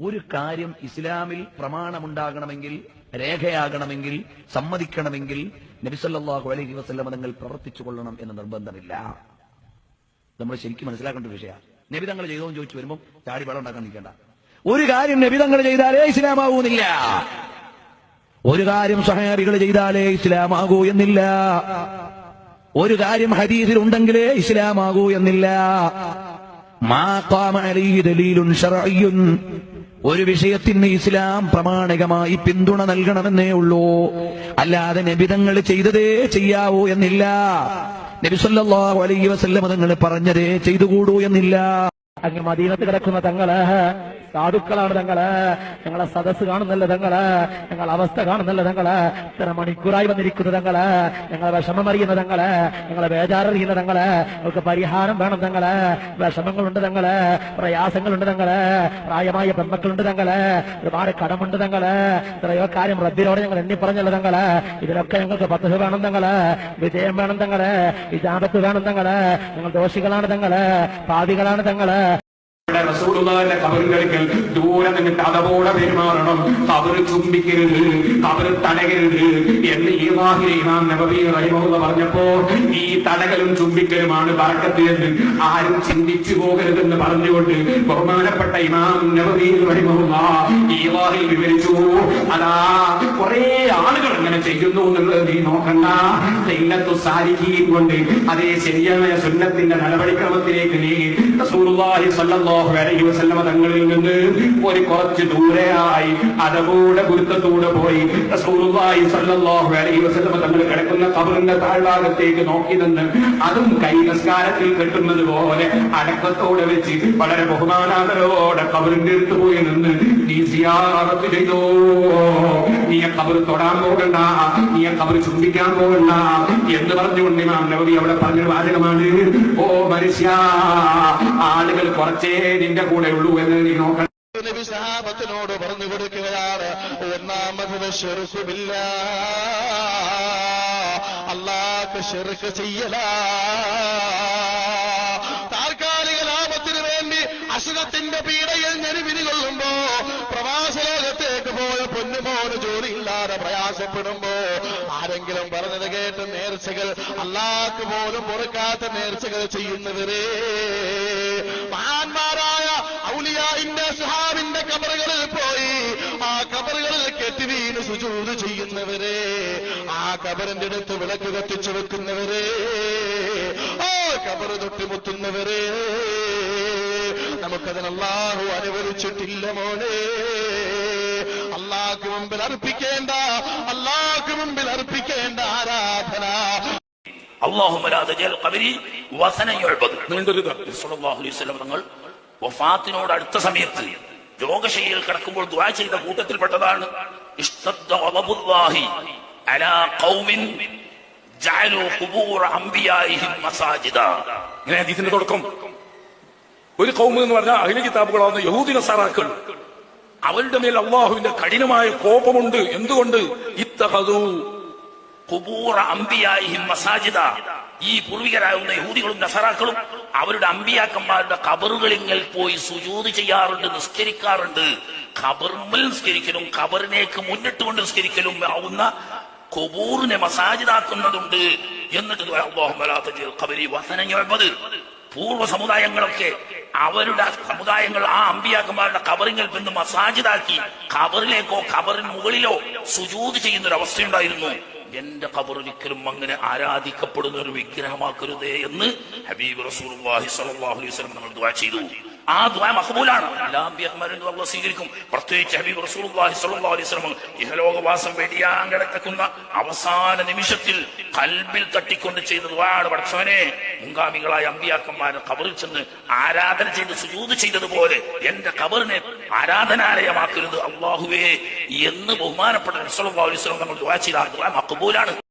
ഒരു കാര്യം ഇസ്ലാമിൽ പ്രമാണമുണ്ടാകണമെങ്കിൽ രേഖയാകണമെങ്കിൽ സമ്മതിക്കണമെങ്കിൽ നബിസല്ലാഹു അലൈഹി വസല്ലമ നിങ്ങൾ പ്രവർത്തിച്ചു കൊള്ളണം എന്ന് നിർബന്ധമില്ല. നമ്മൾ ശരിക്കും മനസ്സിലാക്കേണ്ട ഒരു വിഷയമാണ്. നബി തങ്ങൾ ചെയ്തോ എന്ന് ചോദിച്ചു വരുമ്പോൾ ചാടി വെള്ളം ഉണ്ടാക്കാൻ നിൽക്കേണ്ട. ഒരു കാര്യം നബി തങ്ങൾ ചെയ്താലേ ഇസ്ലാമാകൂന്നില്ല ഒരു കാര്യം സഹാബികൾ ചെയ്താലേ ഇസ്ലാമാകൂ എന്നില്ല. ഒരു കാര്യം ഹദീസിൽ ഉണ്ടെങ്കിലേ ഇസ്ലാമാകൂ എന്നില്ല. മാ അലൈഹി ദലീലുൻ ഒരു വിഷയത്തിന് ഇസ്ലാം പ്രമാണികമായി പിന്തുണ നൽകണമെന്നേ ഉള്ളൂ. അല്ലാതെ നബിതങ്ങൾ ചെയ്തതേ ചെയ്യാവൂ എന്നില്ല. നബി സല്ലല്ലാഹു അലൈഹി വസല്ലം തങ്ങൾ പറഞ്ഞതേ ചെയ്തുകൂടൂ എന്നില്ല. അങ്ങ് മദീനത്ത് കിടക്കുന്ന തങ്ങൾ. സാധുക്കളാണ് തങ്ങൾ. ഞങ്ങളെ സദസ് കാണുന്നല്ല തങ്ങൾ. ഞങ്ങൾ അവസ്ഥ കാണുന്നല്ല തങ്ങൾ. ഇത്ര മണിക്കൂറായി വന്നിരിക്കുന്ന തങ്ങൾ. ഞങ്ങളെ വിഷമം അറിയുന്ന തങ്ങൾ. ഞങ്ങളെ ബേജാററിയുന്ന തങ്ങൾ. നമുക്ക് പരിഹാരം വേണം തങ്ങൾ. വിഷമങ്ങളുണ്ട് തങ്ങൾ. പ്രയാസങ്ങളുണ്ട് തങ്ങൾ. പ്രായമായ പെൺമക്കളുണ്ട് തങ്ങൾ. ഒരുപാട് കടമുണ്ട് തങ്ങൾ. എത്രയോ കാര്യം റബ്ബിനോട് ഞങ്ങൾ എണ്ണി പറഞ്ഞല്ലോ തങ്ങൾ. ഇതിലൊക്കെ ഞങ്ങൾക്ക് പത്ത് വേണം തങ്ങൾ. വിജയം വേണം തങ്ങൾ. വിജാപത്ത് വേണം തങ്ങൾ. ഞങ്ങൾ ദോഷികളാണ് തങ്ങൾ. പാപികളാണ് തങ്ങൾ. റസൂലുള്ളാഹിന്റെ കബറിങ്കലിക്കൽ ദൂരെ നിന്നിട്ട് അതപോടെ പെരുമാറണം. കബറ് ചുംബിക്കരുത് കബറ് തടകരുത് എന്ന് ഈ വാഹിലെ ഇമാം നബവി റഹിമഹുള്ള പറഞ്ഞപ്പോ ഈ തടകലും ചുംബിക്കലുമാണ് ബറക്കത്ത് എന്ന് ആരും ചിന്തിച്ചു പോകരുതെന്ന് പറഞ്ഞുകൊണ്ട് ബഹുമാനപ്പെട്ട ഇമാം നബവി റഹിമഹുള്ള ഈ വാഹിൽ വിവരിച്ചു അതാ കുറെ ആളുകൾ അങ്ങനെ ചെയ്യുന്നു എന്നുള്ളത് നീ നോക്കണ്ട. ഇന്നത്തു സാരിഖീൻ കൊണ്ട് അതേ ശരിയായ സുന്നത്തിന്റെ നടപടിക്രമത്തിലേക്ക് നീ റസൂലുള്ളാഹി വസല്ലമ തങ്ങളിൽ നിന്ന് ഒരു കുറച്ച് ദൂരെയായി അതകൂടെ ഗുരുത്തത്തൂടെ പോയി. റസൂലുള്ളാഹി സല്ലല്ലാഹു അലൈഹി തങ്ങൾ കിടക്കുന്ന കബറിന്റെ താഴ്ഭാഗത്തേക്ക് നോക്കി നിന്ന് അതും കൈ നസ്കാരത്തിൽ കെട്ടുന്നത് പോലെ അടക്കത്തോടെ വെച്ച് വളരെ ബഹുമാനാദരോടെ കബറിന്റെ അടുത്ത് പോയി നിന്ന് നീ സിയാറത്ത് ചെയ്തോ? നീ കബർ തൊടാൻ പോകണ്ട നീ കബർ ചുംബിക്കാൻ പോകണ്ട എന്ന് പറഞ്ഞുകൊണ്ട് ഇമാം നബവി അവിടെ പറഞ്ഞൊരു വാചകമാണ്. മനുഷ്യ ആളുകൾ കുറച്ചേ നിന്റെ കൂടെ ഉള്ളൂ എന്ന് നീ നോക്കണം. നബി പറഞ്ഞു കൊടുക്കുകയാണ് ഒന്നാമത് ഷെറുഖുമില്ല അള്ളാഹ് ഷെറുക്ക് ചെയ്യല. താൽക്കാലിക ലാഭത്തിന് വേണ്ടി അസുഖത്തിന്റെ പീഡയിൽ ഞെരുവിരി കൊള്ളുമ്പോ പ്രവാസ ലോകത്തേക്ക് പോയ പൊന്നുമോന് ജോലിയില്ലാതെ പ്രയാസപ്പെടുമ്പോ ആരെങ്കിലും പറഞ്ഞത് കേട്ട് നേർച്ചകൾ അള്ളാഹ്ക്ക് പോലും പൊറുക്കാത്ത നേർച്ചകൾ ചെയ്യുന്നവരേ. മഹാന്മാരായ ഔലിയായിന്റെ സുഹാബിന്റെ കബറുകളിൽ പോയി ആ കബറുകളിൽ കെട്ടിവീന് സുജൂത് ചെയ്യുന്നവരെ. ആ കബറിന്റെ അടുത്ത് വിളക്ക് കത്തിച്ചു വെക്കുന്നവരെ. ആ കബറ് തൊട്ടിമുത്തുന്നവരെ. നമുക്കതിനല്ലാഹു അനുവദിച്ചിട്ടില്ല മോനെ. അള്ളാഹുക്ക് മുമ്പിൽ അർപ്പിക്കേണ്ട അള്ളാഹുക്ക് മുമ്പിൽ അർപ്പിക്കേണ്ട ആരാധന. തങ്ങൾ വഫാത്തിനോട് അടുത്ത സമയത്ത് രോഗശൈലിയിൽ കിടക്കുമ്പോൾ ദ്വാ ചെയ്ത കൂട്ടത്തിൽപ്പെട്ടതാണ്. തുടക്കം. ഒരു കൗമ് എന്ന് പറഞ്ഞാൽ അഹിലി കിതാബുകളാവുന്ന യഹൂദിന സാറാക്കൾ അവരുടെ മേൽ അള്ളാഹുവിന്റെ കഠിനമായ കോപമുണ്ട്. എന്തുകൊണ്ട്? ഇത്തഹതു കുബൂറ അമ്പിയായി മസാജിദ. ഈ പൂർവികരാകുന്ന യഹൂദികളും നസറാക്കളും അവരുടെ അമ്പിയാക്കന്മാരുടെ കബറുകളിൽ പോയി സുജൂത് ചെയ്യാറുണ്ട് നിസ്കരിക്കാറുണ്ട്. ഖബറുമ്മൽ നിസ്കരിക്കലും ഖബറിനേക്ക് മുന്നിട്ടുകൊണ്ട് നിസ്കരിക്കലും ആവുന്ന കുബൂറിനെ മസാജിദാക്കുന്നതുണ്ട്. എന്നിട്ട് പൂർവ സമുദായങ്ങളൊക്കെ അവരുടെ സമുദായങ്ങൾ ആ അമ്പിയാക്കന്മാരുടെ കബറിങ്ങിൽ നിന്ന് മസാജിദാക്കി കബറിലേക്കോ കബറിന് മുകളിലോ സുജൂത് ചെയ്യുന്ന ഒരു അവസ്ഥയുണ്ടായിരുന്നു എന്റെ കബർ ഒരിക്കലും അങ്ങനെ ആരാധിക്കപ്പെടുന്ന ഒരു വിഗ്രഹമാക്കരുതേ എന്ന് ഹബീബ് സ്വല്ലല്ലാഹു അലൈഹി വസല്ലം നമ്മൾ ദുആ ചെയ്തു. ആ ദ്വാ മഹബൂലാണ് എല്ലാ അമ്പിയന്മാരും സ്വീകരിക്കും. പ്രത്യേകിച്ച് ഹബീബ് റസൂലുള്ളാഹി സ്വല്ലല്ലാഹു അലൈഹി വസല്ലം ഇഹലോകവാസം വെടിയാൻ കിടക്കുന്ന അവസാന നിമിഷത്തിൽ കൽബിൽ തട്ടിക്കൊണ്ട് ചെയ്ത ദ്വാണ് പഠിച്ചവനെ. മുൻഗാമികളായ അമ്പിയാക്കന്മാരെ കബറിൽ ചെന്ന് ആരാധന ചെയ്ത് സുജൂത് ചെയ്തതുപോലെ എന്റെ കബറിനെ ആരാധനാലയമാക്കരുത് അള്ളാഹുവേ എന്ന് ബഹുമാനപ്പെട്ട റസൂലുള്ളാഹി അലൈഹി വസല്ലം നമ്മൾ ദ്വാ ചെയ്ത ആ ദുആ മഖബൂലാണ്.